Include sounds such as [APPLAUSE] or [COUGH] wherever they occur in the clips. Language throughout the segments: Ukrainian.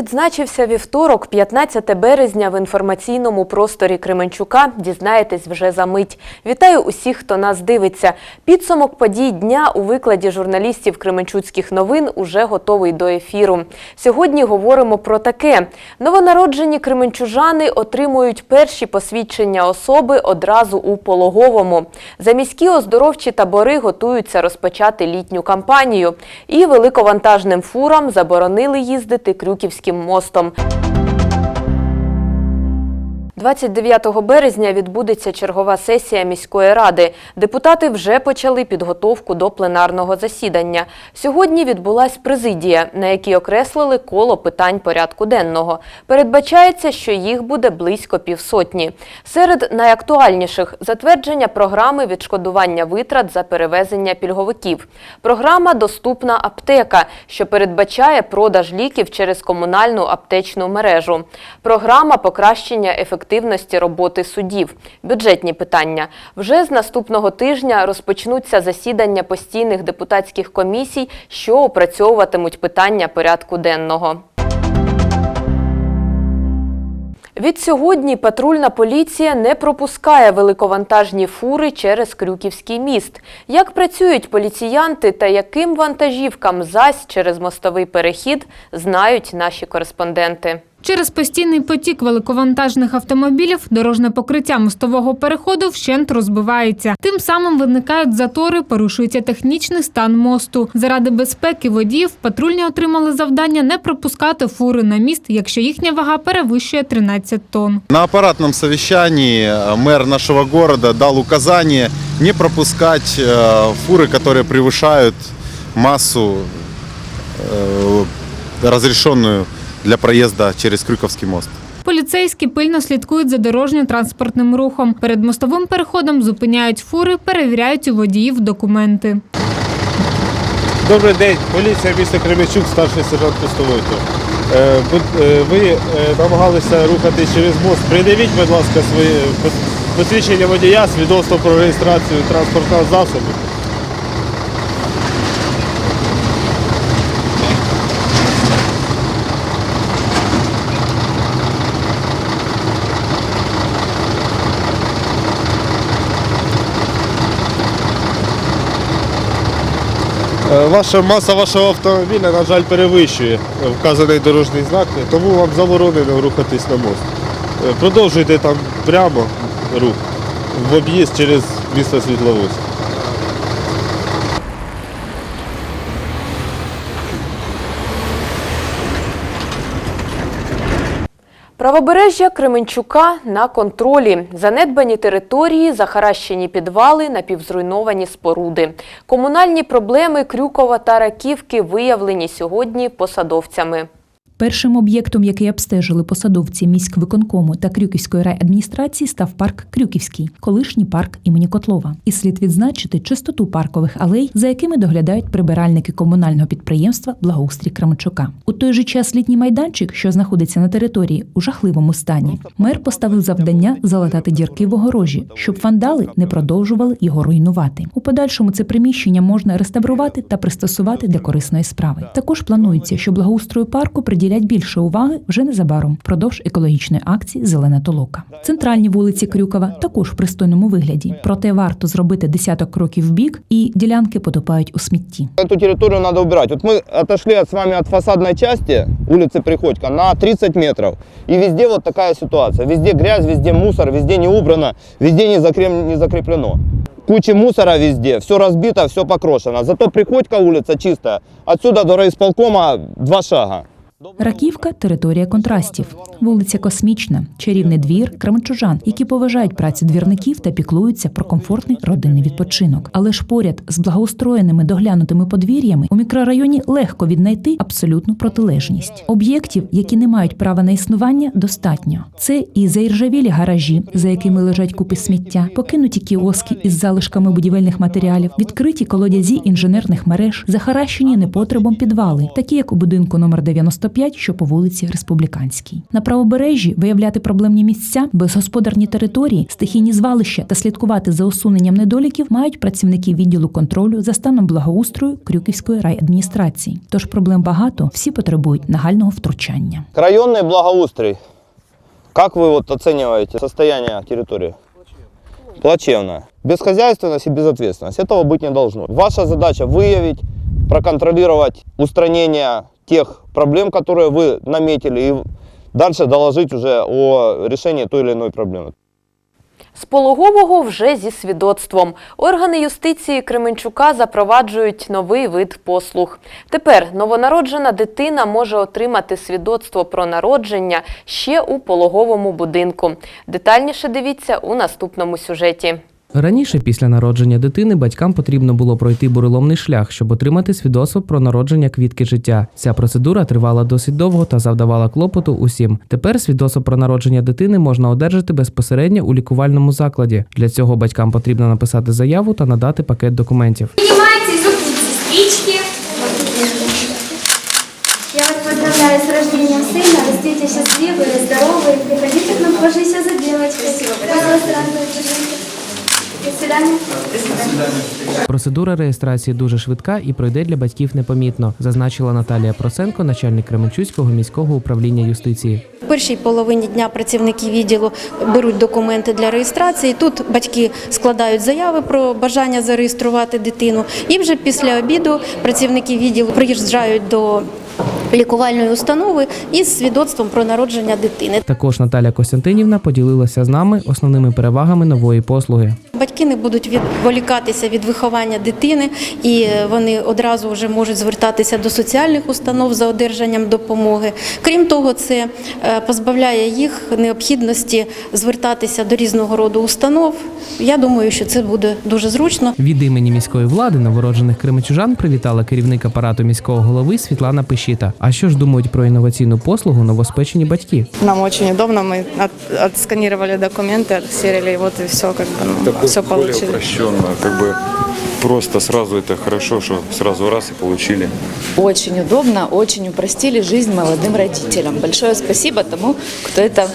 відзначився вівторок, 15 березня в інформаційному просторі Кременчука. Дізнаєтесь вже за мить. Вітаю усіх, хто нас дивиться. Підсумок подій дня у викладі журналістів Кременчуцьких новин уже готовий до ефіру. Сьогодні говоримо про таке: новонароджені кременчужани отримують перші посвідчення особи одразу у пологовому. За міські оздоровчі табори готуються розпочати літню кампанію. І великовантажним фурам заборонили їздити Крюківським мостом. 29 березня відбудеться чергова сесія міської ради. Депутати вже почали підготовку до пленарного засідання. Сьогодні відбулась президія, на якій окреслили коло питань порядку денного. Передбачається, що їх буде близько півсотні. Серед найактуальніших – затвердження програми відшкодування витрат за перевезення пільговиків. Програма «Доступна аптека», що передбачає продаж ліків через комунальну аптечну мережу. Програма покращення ефективності роботи судів. Бюджетні питання. Вже з наступного тижня розпочнуться засідання постійних депутатських комісій, що опрацьовуватимуть питання порядку денного. Від сьогодні патрульна поліція не пропускає великовантажні фури через Крюківський міст. Як працюють поліціянти та яким вантажівкам зась через мостовий перехід, знають наші кореспонденти. Через постійний потік великовантажних автомобілів дорожне покриття мостового переходу вщент розбивається. Тим самим виникають затори, порушується технічний стан мосту. Заради безпеки водіїв патрульні отримали завдання не пропускати фури на міст, якщо їхня вага перевищує 13 тонн. На аппаратном совещании э, мэр нашего города дал указание не пропускать э, фуры, которые превышают массу, э, разрешенную для проезда через Крюковский мост. Поліцейські пильно слідкують за дорожньо-транспортним рухом. Перед мостовим переходом зупиняють фури, перевіряють у водіїв документи. Добрий день, поліція міста Кременчук, старший сержант Пустовойко. Е, е, Ви е, намагалися рухатись через мост. Придивіть, будь ласка, своє посвідчення водія, свідоцтво про реєстрацію транспортного засобу. Ваша маса вашого автомобіля, на жаль, перевищує вказаний дорожній знак, тому вам заборонено рухатись на мост. Е, Продовжуйте там прямо рух в об'їзд через місто Світловодськ. Правобережжя Кременчука на контролі. Занедбані території, захаращені підвали, напівзруйновані споруди. Комунальні проблеми Крюкова та Раківки виявлені сьогодні посадовцями. Першим об'єктом, який обстежили посадовці міськвиконкому та Крюківської райадміністрації, став парк Крюківський, колишній парк імені Котлова. І слід відзначити чистоту паркових алей, за якими доглядають прибиральники комунального підприємства Благоустрій Кременчука. У той же час літній майданчик, що знаходиться на території, у жахливому стані. Мер поставив завдання залатати дірки в огорожі, щоб вандали не продовжували його руйнувати. У подальшому це приміщення можна реставрувати та пристосувати для корисної справи. Також планується, що благоустрою парку приділять більше уваги вже незабаром впродовж екологічної акції Зелена толока. Центральні вулиці Крюкова також в пристойному вигляді. Проте варто зробити десяток кроків в бік, і ділянки потопають у смітті. Эту территорию надо убирать. Вот мы отошли от, с вами от фасадной части улицы Приходько на 30 метров. И везде вот такая ситуация. Везде грязь, везде мусор, везде не убрано, везде не, закрем- не закреплено. Куча мусора везде, все разбито, все покрошено. Зато Приходько улица чистая. Отсюда до райисполкома два шага. Раківка територія контрастів, вулиця Космічна, чарівний двір, кременчужан, які поважають працю двірників та піклуються про комфортний родинний відпочинок. Але ж поряд з благоустроєними доглянутими подвір'ями у мікрорайоні легко віднайти абсолютну протилежність. Об'єктів, які не мають права на існування, достатньо. Це і заіржавілі гаражі, за якими лежать купи сміття, покинуті кіоски із залишками будівельних матеріалів, відкриті колодязі інженерних мереж, захаращені непотребом підвали, такі як у будинку номер 95 95, що по вулиці Республіканській. На правобережжі виявляти проблемні місця, безгосподарні території, стихійні звалища та слідкувати за усуненням недоліків мають працівники відділу контролю за станом благоустрою Крюківської райадміністрації. Тож проблем багато, всі потребують нагального втручання. Районный благоустрой. Как вы вот оцениваете состояние территории? Плачевно. Безхозяйственность и безответственность. Этого быть не должно. Ваша задача выявить, проконтролировать устранение тех проблем, которые вы наметили, и дальше доложить уже о решении той или иной проблемы. З пологового вже зі свідоцтвом. Органи юстиції Кременчука запроваджують новий вид послуг. Тепер новонароджена дитина може отримати свідоцтво про народження ще у пологовому будинку. Детальніше дивіться у наступному сюжеті. Раніше, після народження дитини, батькам потрібно було пройти буреломний шлях, щоб отримати свідоцтво про народження квітки життя. Ця процедура тривала досить довго та завдавала клопоту усім. Тепер свідоцтво про народження дитини можна одержати безпосередньо у лікувальному закладі. Для цього батькам потрібно написати заяву та надати пакет документів. Поднимайтесь, зубните сестрички. Я вас поздравляю с рождением сына. Растите счастливые, здоровые. До свидания. Процедура реєстрації дуже швидка і пройде для батьків непомітно, зазначила Наталія Проценко, начальник Кременчуцького міського управління юстиції. В першій половині дня працівники відділу беруть документи для реєстрації. Тут батьки складають заяви про бажання зареєструвати дитину. І вже після обіду працівники відділу приїжджають до лікувальної установи із свідоцтвом про народження дитини. Також Наталя Костянтинівна поділилася з нами основними перевагами нової послуги. Батьки не будуть відволікатися від виховання дитини, і вони одразу вже можуть звертатися до соціальних установ за одержанням допомоги. Крім того, це е, позбавляє їх необхідності звертатися до різного роду установ. Я думаю, що це буде дуже зручно. Від імені міської влади новороджених кременчужан привітала керівник апарату міського голови Світлана Пещіта. А що ж думають про інноваційну послугу новоспечені батьки? Нам очень удобно, мы от- отсканировали документы, отсерили, и вот и все, как бы, ну, все более получили. упрощенно, как бы просто сразу это хорошо, что сразу раз и получили. Очень удобно, очень упростили жизнь молодым родителям. Большое спасибо тому, кто это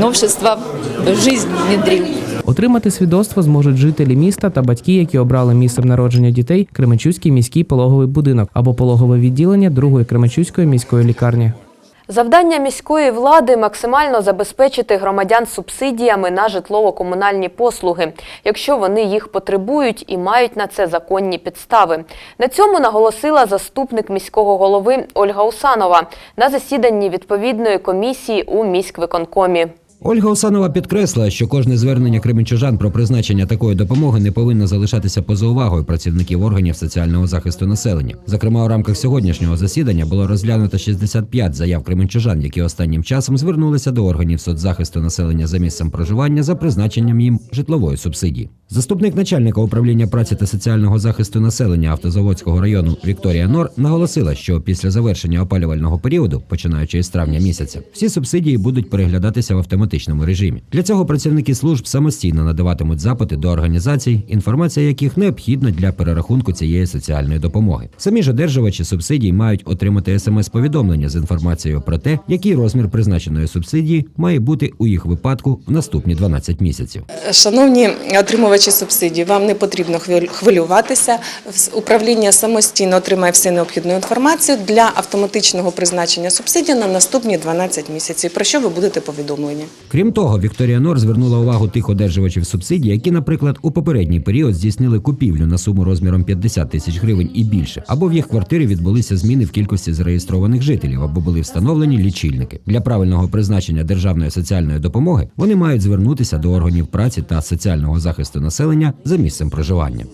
новшество в жизнь внедрил. Отримати свідоцтво зможуть жителі міста та батьки, які обрали місцем народження дітей Кременчуцький міський пологовий будинок або пологове відділення другої Кременчуцької міської лікарні. Завдання міської влади максимально забезпечити громадян субсидіями на житлово-комунальні послуги, якщо вони їх потребують і мають на це законні підстави. На цьому наголосила заступник міського голови Ольга Усанова на засіданні відповідної комісії у міськвиконкомі. Ольга Осанова підкреслила, що кожне звернення кременчужан про призначення такої допомоги не повинно залишатися поза увагою працівників органів соціального захисту населення. Зокрема, у рамках сьогоднішнього засідання було розглянуто 65 заяв кременчужан, які останнім часом звернулися до органів соцзахисту населення за місцем проживання за призначенням їм житлової субсидії. Заступник начальника управління праці та соціального захисту населення Автозаводського району Вікторія Нор наголосила, що після завершення опалювального періоду, починаючи із травня місяця, всі субсидії будуть переглядатися в автоматичному режимі. Для цього працівники служб самостійно надаватимуть запити до організацій, інформація яких необхідна для перерахунку цієї соціальної допомоги. Самі ж одержувачі субсидій мають отримати смс-повідомлення з інформацією про те, який розмір призначеної субсидії має бути у їх випадку в наступні 12 місяців. Шановні отримувачі субсидій, вам не потрібно хвилюватися. Управління самостійно отримає всю необхідну інформацію для автоматичного призначення субсидій на наступні 12 місяців, про що ви будете повідомлені. Крім того, Вікторія Нор звернула увагу тих одержувачів субсидій, які, наприклад, у попередній період здійснили купівлю на суму розміром 50 тисяч гривень і більше, або в їх квартирі відбулися зміни в кількості зареєстрованих жителів, або були встановлені лічильники. Для правильного призначення державної соціальної допомоги вони мають звернутися до органів праці та соціального захисту населення за місцем проживання.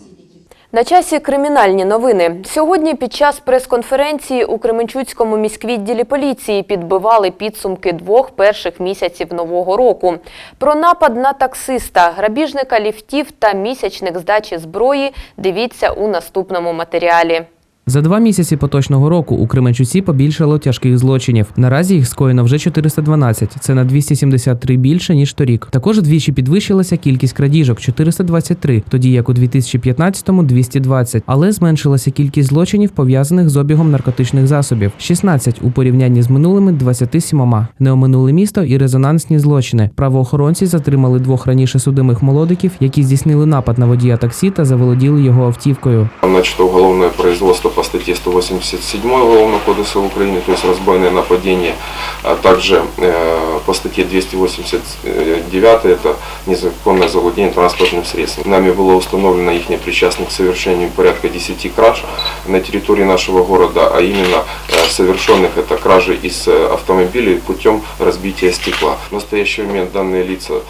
На часі кримінальні новини. Сьогодні під час прес-конференції у Кременчуцькому міськвідділі поліції підбивали підсумки двох перших місяців нового року. Про напад на таксиста, грабіжника ліфтів та місячник здачі зброї дивіться у наступному матеріалі. За два місяці поточного року у Кременчуці побільшало тяжких злочинів. Наразі їх скоєно вже 412. Це на 273 більше ніж торік. Також вдвічі підвищилася кількість крадіжок 423, тоді як у 2015-му 220. Але зменшилася кількість злочинів пов'язаних з обігом наркотичних засобів 16 у порівнянні з минулими 27. Не оминули місто і резонансні злочини. Правоохоронці затримали двох раніше судимих молодиків, які здійснили напад на водія таксі та заволоділи його автівкою. Начато уголовное производство статье 187 Уголовного кодекса Украины, то есть разбойное нападение, а также э, по статье 289 это незаконное завладение транспортным средством. Нами было установлено их непричастных к совершению порядка 10 краж на территории нашего города, а именно э, совершенных это кражи из э, автомобилей путем разбития стекла. В настоящий момент данные лица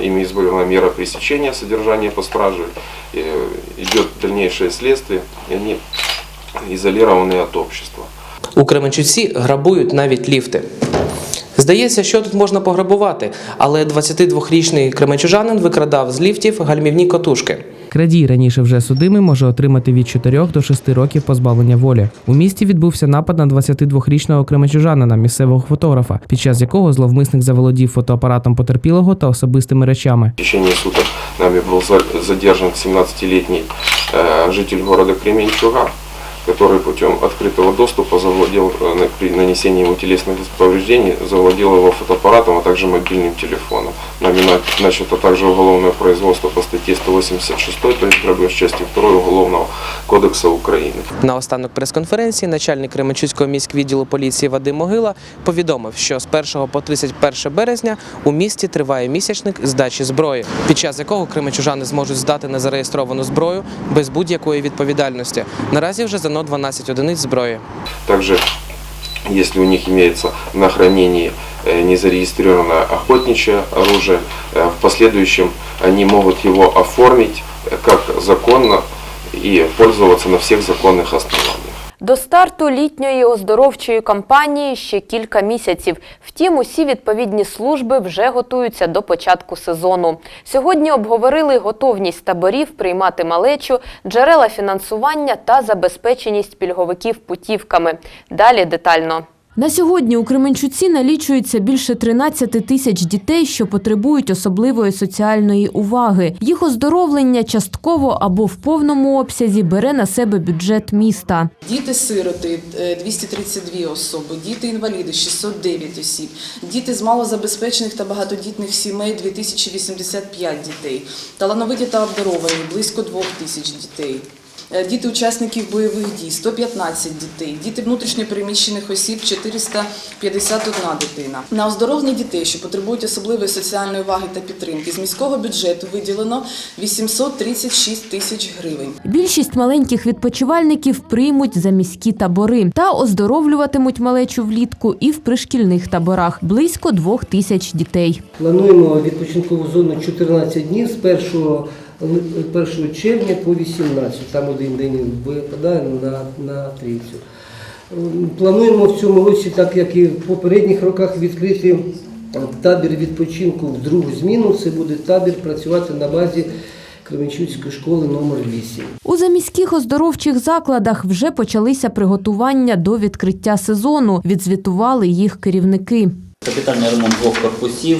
ими избрана мера пресечения содержания по страже, идет дальнейшее следствие, и они изолированы от общества. У Кременчуці грабують навіть ліфти. Здається, що тут можна пограбувати, але 22-річний кременчужанин викрадав з ліфтів гальмівні котушки. Крадій раніше вже судимий може отримати від 4 до 6 років позбавлення волі. У місті відбувся напад на 22-річного кременчужанина, місцевого фотографа, під час якого зловмисник заволодів фотоапаратом потерпілого та особистими речами. В течение суток нами был за- задержан 17-летний э, житель города Кременчуга, который путем открытого доступа завладел, э, на- при нанесении ему телесных повреждений, завладел его фотоаппаратом, а также мобильным телефоном. Нами на- начато также уголовное производство по статье 186, то есть грабеж части 2 Уголовного кодекса Украины. На останок прес-конференції начальник Кременчуцького міськвідділу поліції Вадим Могила повідомив, що з 1 по 31 березня у місті триває місячник здачі зброї, під час якого кременчужани зможуть здати незареєстровану зброю без будь-якої відповідальності. Наразі вже здано 12 одиниць зброї. Также, если у них имеется на хранении э, незарегистрированное охотничье оружие, э, в последующем они могут его оформить э, как законно и пользоваться на всех законных основаниях. До старту літньої оздоровчої кампанії ще кілька місяців. Втім, усі відповідні служби вже готуються до початку сезону. Сьогодні обговорили готовність таборів приймати малечу, джерела фінансування та забезпеченість пільговиків путівками. Далі детально. На сьогодні у Кременчуці налічується більше 13 тисяч дітей, що потребують особливої соціальної уваги. Їх оздоровлення частково або в повному обсязі бере на себе бюджет міста. Діти-сироти е, 232 особи, діти-інваліди 609 осіб, діти з малозабезпечених та багатодітних сімей 2085 дітей, талановиті та обдаровані близько 2 тисяч дітей. Е, Діти учасників бойових дій 115 дітей, діти внутрішньопереміщених осіб 451 дитина. На оздоровлення дітей, що потребують особливої соціальної уваги та підтримки, з міського бюджету виділено 836 тисяч гривень. Більшість маленьких відпочивальників приймуть за міські табори та оздоровлюватимуть малечу влітку і в пришкільних таборах – близько двох тисяч дітей. Плануємо відпочинкову зону 14 днів з 1, ли- 1 червня по 18. Там один день випадає на, на трійцю. Плануємо в цьому році, так як і в попередніх роках, відкрити табір відпочинку в другу зміну. Це буде табір працювати на базі Кременчуцької школи номер 8. У заміських оздоровчих закладах вже почалися приготування до відкриття сезону. Відзвітували їх керівники. Капітальний ремонт двох корпусів,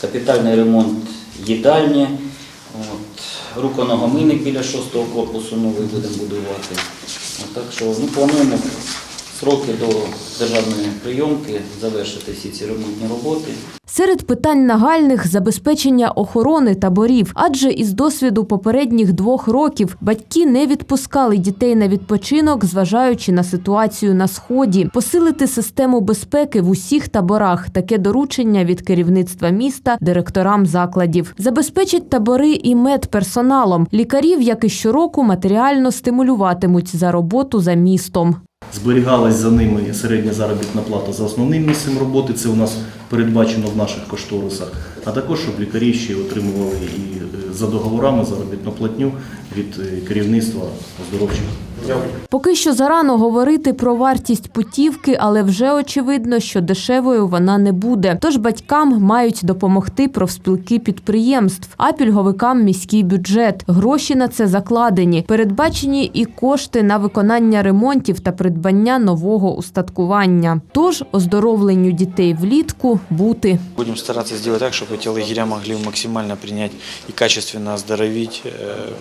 капітальний ремонт їдальні, руконогомийник біля шостого корпусу новий будемо будувати. Так що ну, плануємо сроки до державної прийомки завершити всі ці ремонтні роботи. Серед питань нагальних – забезпечення охорони таборів. Адже із досвіду попередніх двох років батьки не відпускали дітей на відпочинок, зважаючи на ситуацію на Сході. Посилити систему безпеки в усіх таборах – таке доручення від керівництва міста директорам закладів. Забезпечить табори і медперсоналом. Лікарів, як і щороку, матеріально стимулюватимуть за роботу за містом. Зберігалась за ними середня заробітна плата за основним місцем роботи. Це у нас передбачено в наших кошторисах. А також щоб лікарі ще отримували і е, за договорами заробітну платню від е, керівництва оздоровчих Поки що зарано говорити про вартість путівки, але вже очевидно, що дешевою вона не буде. Тож батькам мають допомогти профспілки підприємств, а пільговикам міський бюджет. Гроші на це закладені. Передбачені і кошти на виконання ремонтів та придбання нового устаткування. Тож оздоровленню дітей влітку бути. Будем стараться сделать так, чтобы эти лагеря могли максимально принять и качественно оздоровить э,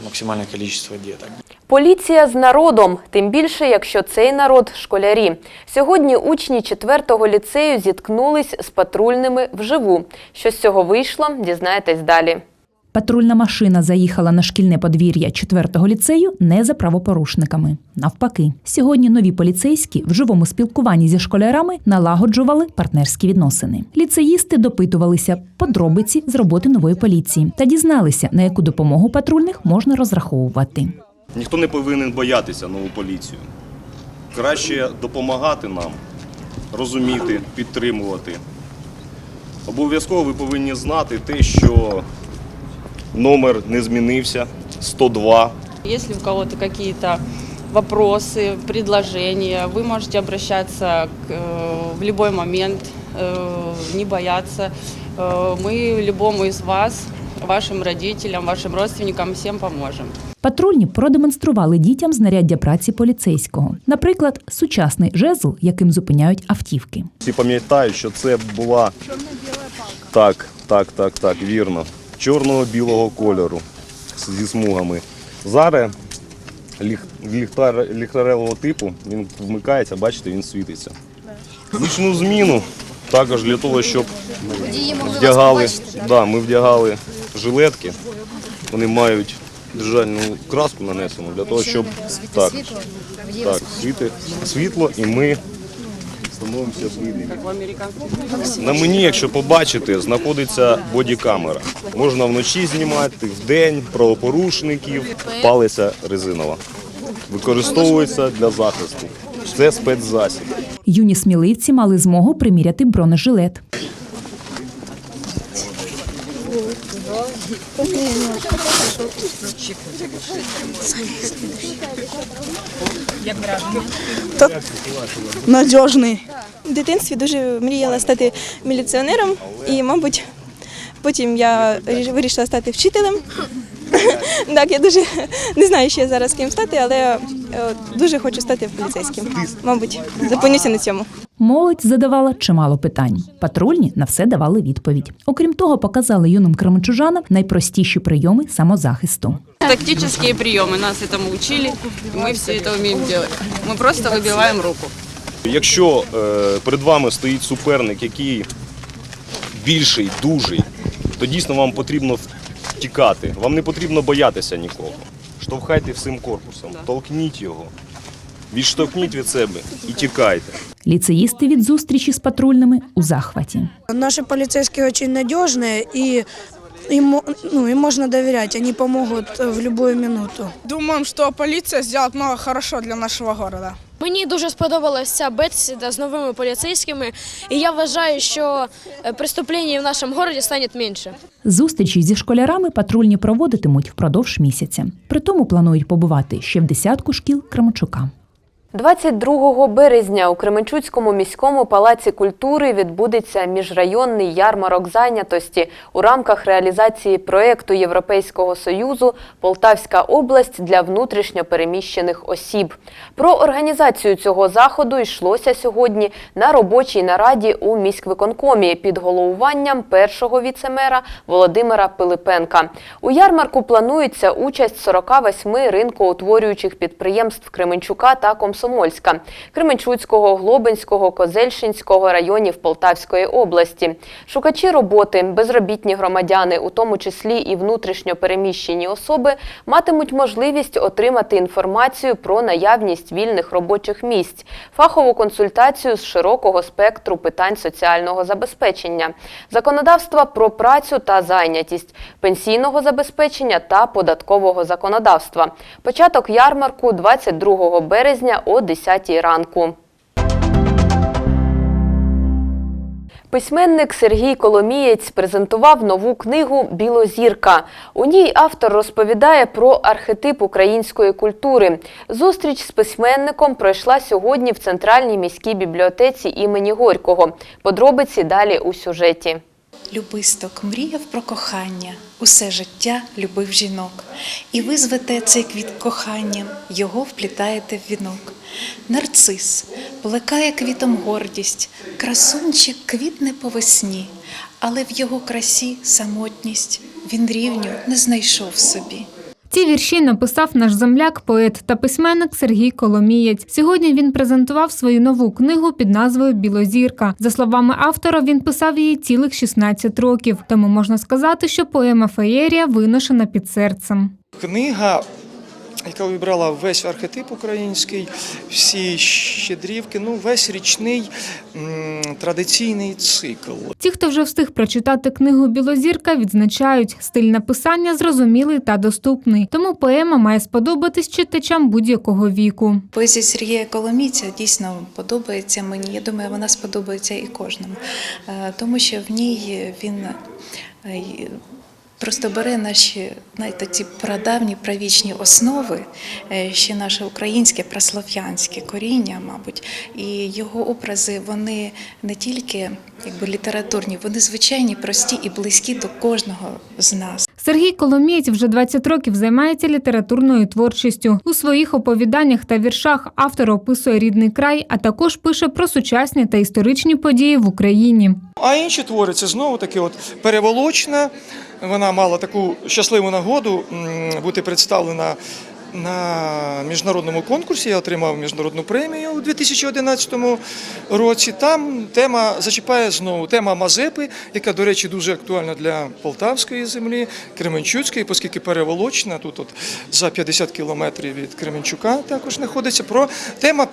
максимальное количество деток. Поліція з народом, тим більше, якщо цей народ школярі. Сьогодні учні 4-го ліцею зіткнулись з патрульними вживу. Що з цього вийшло, дізнаєтесь далі. Патрульна машина заїхала на шкільне подвір'я 4-го ліцею не за правопорушниками. Навпаки, сьогодні нові поліцейські в живому спілкуванні зі школярами налагоджували партнерські відносини. Ліцеїсти допитувалися подробиці з роботи нової поліції та дізналися, на яку допомогу патрульних можна розраховувати. Ніхто не повинен боятися нову поліцію. Краще допомагати нам, розуміти, підтримувати. Обов'язково ви повинні знати те, що номер не змінився 102. Если у кого-то какие-то вопросы, предложения, вы можете обращаться к, э, в любой момент, э, не бояться. Э, Мы любому из вас, вашим родителям, вашим родственникам всем поможем. Патрульні продемонстрували дітям знаряддя праці поліцейського, наприклад, сучасний жезл, яким зупиняють автівки. Всі пам'ятають, що це була так, так, так, так, вірно. Чорного білого кольору зі смугами. Зараз ліх, ліхтар, ліхтаревого типу він вмикається, бачите, він світиться. Нічну зміну також для того, щоб вдягали, да, ми вдягали жилетки. Вони мають держальну краску нанесену для того, щоб так, так, світи, світло і ми становимося видимі. На мені, якщо побачите, знаходиться бодікамера. Можна вночі знімати, вдень, правопорушників, палиця резинова. Використовується для захисту. Це спецзасіб. Юні сміливці мали змогу приміряти бронежилет. Надіжний. В дитинстві дуже мріяла стати міліціонером і, мабуть, потім я ріш- вирішила стати вчителем. [LAUGHS] Так, я дуже не знаю, ще зараз ким стати, але е, дуже хочу стати поліцейським. Мабуть, зупинюся на цьому. Молодь задавала чимало питань. Патрульні на все давали відповідь. Окрім того, показали юним кременчужанам найпростіші прийоми самозахисту. Тактические приемы, нас этому учили, и мы все это умеем делать. Мы просто выбиваем руку. Якщо е, перед вами стоїть суперник, який більший, дужий, то дійсно вам потрібно втікати. Вам не потрібно боятися нікого. Штовхайте всім корпусом, толкніть його, відштовхніть від себе і тікайте. Ліцеїсти від зустрічі з патрульними у захваті. Наши полицейские очень надежные и им, ну, им можно доверять, они помогут в любую минуту. Думаем, что полиция сделает много хорошо для нашего города. Мені дуже сподобалася бесіда з новими поліцейськими, і я вважаю, що е, преступлень в нашому місті стане менше. Зустрічі зі школярами патрульні проводитимуть впродовж місяця. Притому планують побувати ще в десятку шкіл Кременчука. 22 березня у Кременчуцькому міському палаці культури відбудеться міжрайонний ярмарок зайнятості у рамках реалізації проєкту Європейського союзу Полтавська область для внутрішньо переміщених осіб. Про організацію цього заходу йшлося сьогодні на робочій нараді у міськвиконкомі під головуванням першого віцемера Володимира Пилипенка. У ярмарку планується участь 48 ринкоутворюючих підприємств Кременчука та Комсомольська, Кременчуцького, Глобинського, Козельщинського районів Полтавської області. Шукачі роботи, безробітні громадяни, у тому числі і внутрішньо переміщені особи, матимуть можливість отримати інформацію про наявність вільних робочих місць, фахову консультацію з широкого спектру питань соціального забезпечення, законодавства про працю та зайнятість, пенсійного забезпечення та податкового законодавства. Початок ярмарку 22 березня о 10 ранку. Письменник Сергій Коломієць презентував нову книгу Білозірка. У ній автор розповідає про архетип української культури. Зустріч з письменником пройшла сьогодні в Центральній міській бібліотеці імені Горького. Подробиці далі у сюжеті. Любисток мріяв про кохання, усе життя любив жінок. І ви звете цей квіт коханням, його вплітаєте в вінок. Нарцис плекає квітом гордість, красунчик квітне по весні, але в його красі самотність він рівню не знайшов собі. Ці вірші написав наш земляк, поет та письменник Сергій Коломієць. Сьогодні він презентував свою нову книгу під назвою Білозірка. За словами автора, він писав її цілих 16 років. Тому можна сказати, що поема Феєрія виношена під серцем. Книга, яка вибрала весь архетип український, всі щедрівки, ну весь річний традиційний цикл. Ті, хто вже встиг прочитати книгу Білозірка, відзначають стиль написання зрозумілий та доступний. Тому поема має сподобатись читачам будь-якого віку. Поезія Сергія Коломійця дійсно подобається мені. Я думаю, вона сподобається і кожному, Е, тому що в ній він е, просто бере наші знаєте, ці прадавні правічні основи, е, ще наше українське праслов'янське коріння, мабуть, і його образи вони не тільки якби літературні, вони звичайні, прості і близькі до кожного з нас. Сергій Коломієць вже 20 років займається літературною творчістю. У своїх оповіданнях та віршах автор описує рідний край, а також пише про сучасні та історичні події в Україні. А інші твори це знову таки от переволочна. Вона мала таку щасливу нагоду бути представлена на міжнародному конкурсі. Я отримав міжнародну премію у 2011 році. Там тема зачіпає знову тема Мазепи, яка, до речі, дуже актуальна для Полтавської землі, Кременчуцької, оскільки переволочна тут от за 50 кілометрів від Кременчука також знаходиться. Про тема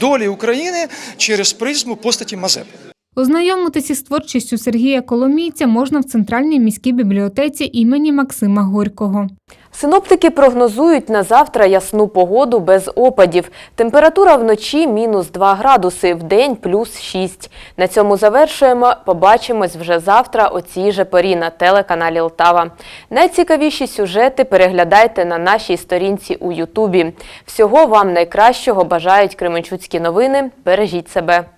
долі України через призму постаті Мазепи. Ознайомитися з творчістю Сергія Коломійця можна в центральній міській бібліотеці імені Максима Горького. Синоптики прогнозують на завтра ясну погоду без опадів. Температура вночі мінус 2 градуси, в день плюс 6. На цьому завершуємо. Побачимось вже завтра о цій же порі на телеканалі Лтава. Найцікавіші сюжети переглядайте на нашій сторінці у Ютубі. Всього вам найкращого бажають Кременчуцькі новини. Бережіть себе.